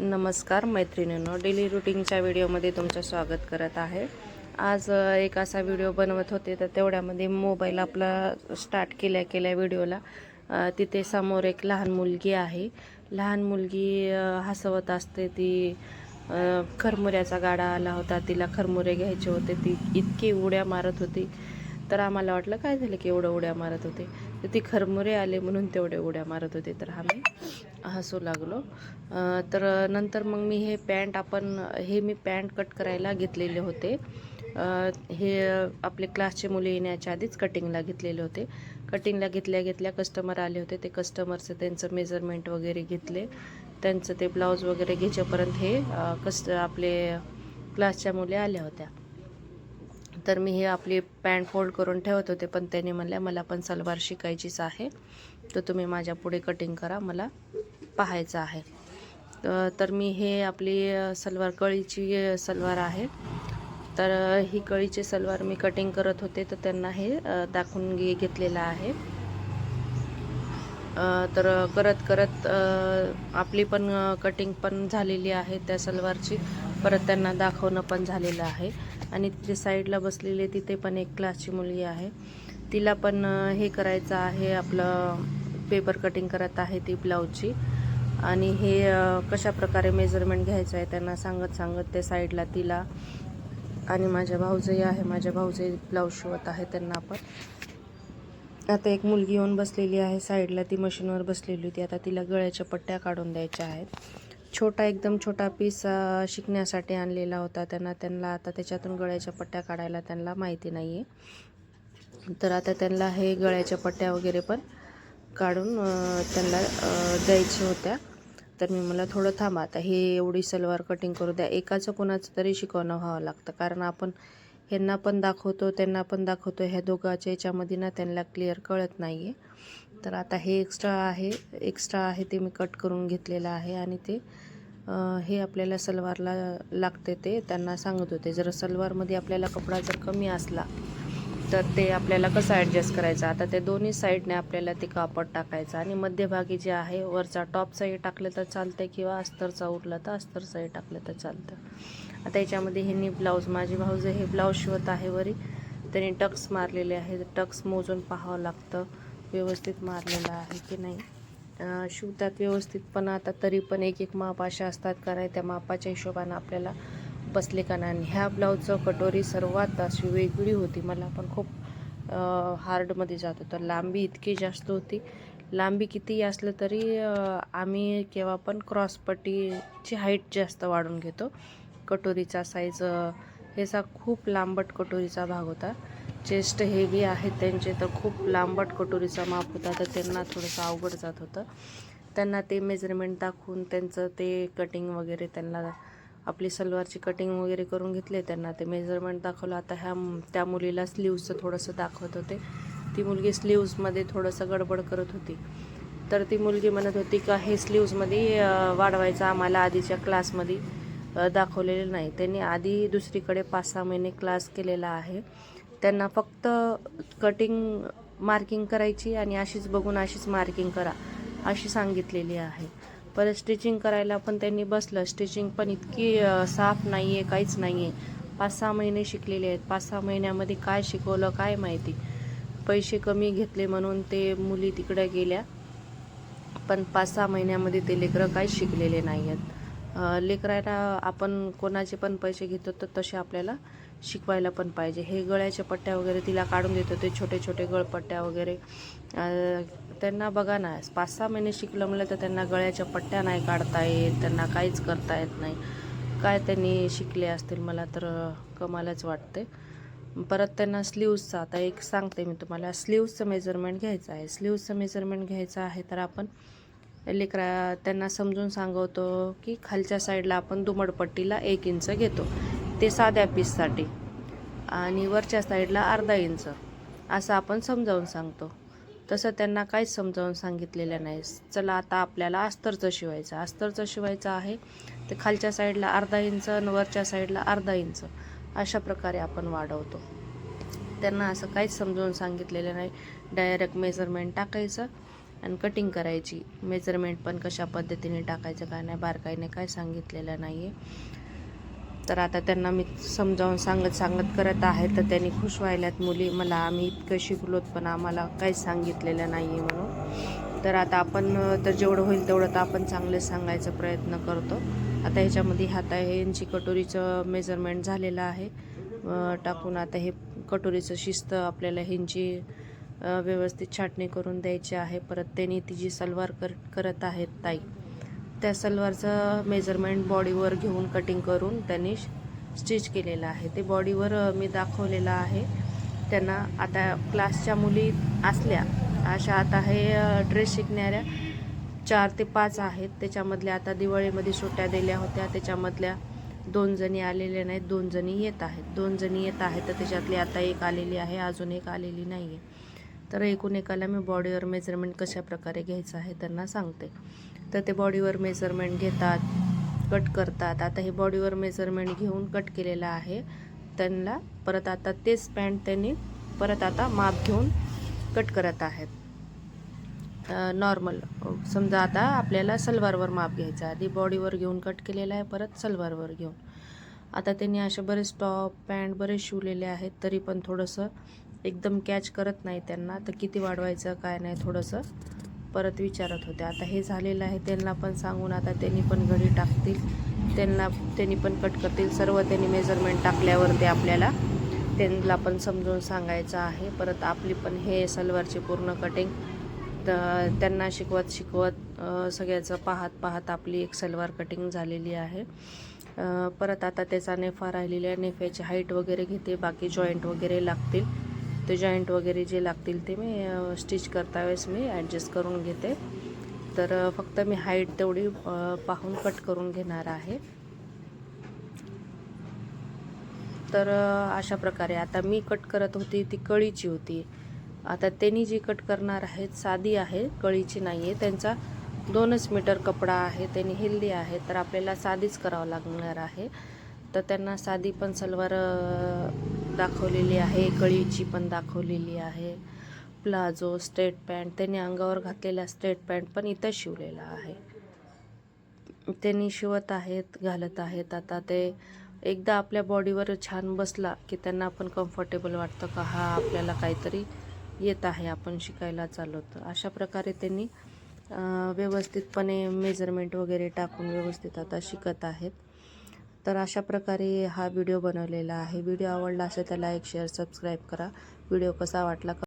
नमस्कार मैत्रिणींनो डेली रुटीनच्या व्हिडिओमध्ये तुमचं स्वागत करत आहे. आज एक असा व्हिडिओ बनवत होते तर तेवढ्यामध्ये मोबाईल आपला स्टार्ट केल्या केल्या व्हिडिओला तिथे समोर एक लहान मुलगी आहे. लहान मुलगी हसवत असते ती खरमुऱ्याचा गाडा आला होता तिला खरमुरे घ्यायचे होते ती इतकी उड्या मारत होती. तर आम्हाला वाटलं काय झालं की एवढं उड्या मारत होते? तर ती खरमुरे आले म्हणून तेवढे उड्या मारत होते तर आम्ही हसू लागलो. तर नंतर मग मी हे पॅन्ट आपण हे मी पॅन्ट कट करायला घेतलेले होते. हे आपले क्लासचे मुले येण्याच्या आधीच कटिंगला घेतलेले होते. कटिंगला घेतल्या घेतल्या कस्टमर आले होते. ते कस्टमरचं त्यांचं मेजरमेंट वगैरे घेतले. त्यांचं ते ब्लाऊज वगैरे घ्यायच्यापर्यंत हे कस्ट आपले क्लासच्या मुले आल्या होत्या. तर मी हे आपली पॅन्ट फोल्ड करून ठेवत होते पण त्यांनी म्हणल्या मला पण सलवार शिकायचीच आहे. तर तुम्ही माझ्या पुढे कटिंग करा मला पाहायचं आहे. तर मी हे आपली सलवार कळीची सलवार आहे. तर ही कळीची सलवार मी कटिंग करत होते तर त्यांना हे दाखवून घे घेतलेलं आहे. तर करत करत आपली पण कटिंग पण झालेली आहे त्या सलवारची. परत त्यांना दाखवणं पण झालेलं आहे. आणि तिथे साईडला बसलेली तिथे पण एक क्लासची मुलगी आहे. तिला पण हे करायचं आहे आपलं पेपर कटिंग करत आहे ती ब्लाऊजची आणि हे कशा प्रकारे मेजरमेंट घ्यायचं आहे त्यांना सांगत सांगत ते साईडला तिला आणि माझ्या भाऊजही आहे माझ्या भाऊजही ब्लाऊज शिवत आहे त्यांना पण आता एक मुलगी येऊन बसलेली आहे साईडला ती मशीनवर बसलेली होती. आता तिला गळ्याच्या पट्ट्या काढून द्यायच्या आहेत. छोटा एकदम छोटा पीस शिकण्यासाठी आणलेला होता त्यांना. त्यांना आता त्याच्यातून गळ्याच्या पट्ट्या काढायला त्यांना माहिती नाही आहे तर आता त्यांना हे गळ्याच्या पट्ट्या वगैरे पण काढून त्यांना द्यायच्या होत्या. तर मी मला थोडं थांबा आता हे एवढी सलवार कटिंग करू द्या. एकाचं कोणाचं तरी शिकवणं व्हावं लागतं. कारण आपण ह्यांना पण दाखवतो त्यांना पण दाखवतो. ह्या दोघांच्या याच्यामध्ये ना त्यांना क्लिअर कळत नाही आहे तर आता हे एक्स्ट्रा आहे एक्स्ट्रा आहे ते मी कट करून घेतलेलं आहे आणि ते हे आपल्याला सलवारला लागते ते त्यांना सांगत होते. जर सलवारमध्ये आपल्याला कपडा जर कमी असला तर ते आपल्याला कसं ॲडजस्ट करायचं? आता ते दोन्ही साईडने आपल्याला ते कापड टाकायचं आणि मध्यभागी जे आहे वरचा टॉपचाही टाकलं तर चालतं किंवा अस्तरचा उरला तर अस्तरचाही टाकलं तर चालतं. आता याच्यामध्ये ह्यांनी ब्लाऊज माझी भाऊज हे ब्लाऊज शिवत आहे वरी त्यांनी टक्स मारलेले आहे टक्स मोजून पाहावं लागतं. व्यवस्थित मारलेला आहे की नाही? शिवतात व्यवस्थित पण आता तरी पण एक एक माप अशा असतात कारण त्या मापाच्या हिशोबानं आपल्याला बसले का नाही? आणि ह्या ब्लाऊजचं कटोरी सर्वात अशी वेगळी होती. मला पण खूप हार्डमध्ये जात होतं. लांबी इतकी जास्त होती. लांबी कितीही असलं तरी आम्ही केव्हा पण क्रॉसपट्टीची हाईट जास्त वाढून घेतो. कटोरीचा साईज हेचा खूप लांबट कटोरीचा भाग होता. चेस्ट हेवी आहेत त्यांचे तर खूप लांबट कटोरीचा माप होता तर त्यांना थोडंसं अवघड जात होतं. त्यांना ते मेजरमेंट दाखवून त्यांचं ते कटिंग वगैरे त्यांना आपली सलवारची कटिंग वगैरे करून घेतले. त्यांना ते मेजरमेंट दाखवलं. आता ह्या त्या मुलीला स्लीव्जचं थोडंसं दाखवत होते. ती मुलगी स्लीव्जमध्ये थोडंसं गडबड करत होती. तर ती मुलगी म्हणत होती का हे स्लीव्जमध्ये वाढवायचं आम्हाला आधीच्या क्लासमध्ये दाखवलेले नाही. त्यांनी आधी दुसरीकडे पाच सहा महिने क्लास केलेला आहे. त्यांना फक्त कटिंग मार्किंग करायची आणि अशीच बघून अशीच मार्किंग करा अशी सांगितलेली आहे. परत स्टिचिंग करायला पण त्यांनी बसलं. स्टिचिंग पण इतकी साफ नाही आहे काहीच नाही आहे पाच सहा महिने शिकलेले आहेत. पाच सहा महिन्यामध्ये काय शिकवलं काय माहिती? पैसे कमी घेतले म्हणून ते मुली तिकडे गेल्या. पण पाच सहा महिन्यामध्ये ते लेकरं काहीच शिकलेले नाही आहेत लेकरायला आपण कोणाचे पण पैसे घेतो तर तसे आपल्याला शिकवायला पण पाहिजे. हे गळ्याच्या पट्ट्या वगैरे तिला काढून देतो ते छोटे छोटे गळपट्ट्या वगैरे. त्यांना बघा ना पाच सहा महिने शिकलं म्हणलं तर त्यांना गळ्याच्या पट्ट्या नाही काढता येत त्यांना काहीच करता येत नाही. काय त्यांनी शिकले असतील मला तर कमालच वाटते. परत त्यांना स्लीव्जचं आता एक सांगते मी तुम्हाला. स्लीव्जचं मेजरमेंट घ्यायचं आहे. स्लीव्जचं मेजरमेंट घ्यायचं आहे तर आपण लेकरा त्यांना समजून सांगवतो की खालच्या साईडला आपण दुमडपट्टीला एक इंच घेतो. ते साध्या पीससाठी. आणि वरच्या साईडला अर्धा इंच. असं आपण समजावून सांगतो. तसं त्यांना काहीच समजावून सांगितलेलं नाही. चला आता आपल्याला अस्तरचं शिवायचं. अस्तरचं शिवायचं आहे ते खालच्या साईडला अर्धा इंच आणि वरच्या साईडला अर्धा इंच अशा प्रकारे आपण वाढवतो. त्यांना असं काहीच समजावून सांगितलेलं नाही. डायरेक्ट मेजरमेंट टाकायचं आणि कटिंग करायची. मेजरमेंट पण कशा पद्धतीने टाकायचं काय नाही बारकाईने काय सांगितलेलं नाही आहे तर आता त्यांना मी समजावून सांगत सांगत करत आहे. तर त्यांनी खुश व्हायल्यात मुली मला आम्ही इतकं शिकलोत पण आम्हाला काही सांगितलेलं नाही आहे म्हणून. तर आता आपण तर जेवढं होईल तेवढं तर आपण चांगले सांगायचा प्रयत्न करतो. आता ह्याच्यामध्ये हाता आहे यांची कटोरीचं मेजरमेंट झालेलं आहे. टाकून आता हे कटोरीचं शिस्त आपल्याला ह्यांची व्यवस्थित छाटणी करून द्यायची आहे. परत त्यांनी ती जी सलवार कर करत आहेत ताई त्या सलवारचं मेजरमेंट बॉडीवर घेऊन कटिंग करून त्यांनी स्टिच केलेलं आहे. ते बॉडीवर मी दाखवलेलं आहे. त्यांना आता क्लासच्या मुली असल्या अशा आता हे ड्रेस शिकणाऱ्या चार ते पाच आहेत. त्याच्यामधल्या आता दिवाळीमध्ये सुट्ट्या दिल्या होत्या. त्याच्यामधल्या दोन जणी आलेल्या नाहीत दोन जणी येत आहेत. दोन जणी येत आहेत तर त्याच्यातली आता एक आलेली आहे अजून एक आलेली नाही आहे तर एकूण एकाला मी बॉडीवर मेजरमेंट कशा प्रकारे घ्यायचं आहे त्यांना सांगते. तर ते बॉडीवर मेजरमेंट घेतात कट करतात. आता हे बॉडीवर मेजरमेंट घेऊन कट केलेलं आहे. त्यांना परत आता तेच पॅन्ट त्यांनी परत आता माप घेऊन कट करत आहेत. नॉर्मल समजा आता आपल्याला सलवारवर माप घ्यायचं आहे. आधी बॉडीवर घेऊन कट केलेलं आहे परत सलवारवर घेऊन. आता त्यांनी असे बरेच टॉप पॅन्ट बरेच शिवलेले आहेत तरी पण थोडंसं एकदम कॅच करत नाही त्यांना. तर किती वाढवायचं काय नाही थोडंसं परत विचारत होते. आता हे झालेलं आहे त्यांना पण सांगून आता त्यांनी पण घडी टाकतील. त्यांना त्यांनी पण कट करतील. सर्व त्यांनी मेजरमेंट टाकल्यावर ते आपल्याला त्यांना पण समजून सांगायचं आहे. परत आपली पण हे सलवारची पूर्ण कटिंग तर त्यांना शिकवत शिकवत सगळ्याचं पाहत पाहत आपली एक सलवार कटिंग झालेली आहे. परत आता त्याचा नेफा राहिलेला आहे. नेफ्याची हाईट वगैरे घेते. बाकी जॉईंट वगैरे लागतील. ते जॉईंट वगैरे जे लागतील ते मी स्टिच करता वेळेस मी ॲडजस्ट करून घेते. तर फक्त मी हाईट तेवढी पाहून कट करून घेणार आहे. तर अशा प्रकारे आता मी कट करत होती ती कळीची होती. आता त्यांनी जी कट करणार आहेत साधी आहे कळीची नाही आहे त्यांचा दोनच मीटर कपडा आहे त्यांनी हेल्दी आहे तर आपल्याला साधीच करावं लागणार आहे. तर त्यांना साधी पण सलवार दाखवलेली आहे कळीची पण दाखवलेली आहे. प्लाझो स्ट्रेट पॅन्ट त्यांनी अंगावर घातलेला स्ट्रेट पॅन्ट पण इथं शिवलेला आहे. त्यांनी शिवत आहेत घालत आहेत. आता ते एकदा आपल्या बॉडीवर छान बसला की त्यांना पण कम्फर्टेबल वाटतं का हा आपल्याला काहीतरी येत आहे आपण शिकायला चाललो तर अशा प्रकारे त्यांनी व्यवस्थितपणे मेजरमेंट वगैरे टाकून व्यवस्थित आता शिकत आहेत. तर अशा प्रकारे हा व्हिडिओ बनवलेला आहे. व्हिडिओ आवडला असेल तर लाईक शेअर सबस्क्राईब करा. व्हिडिओ कसा वाटला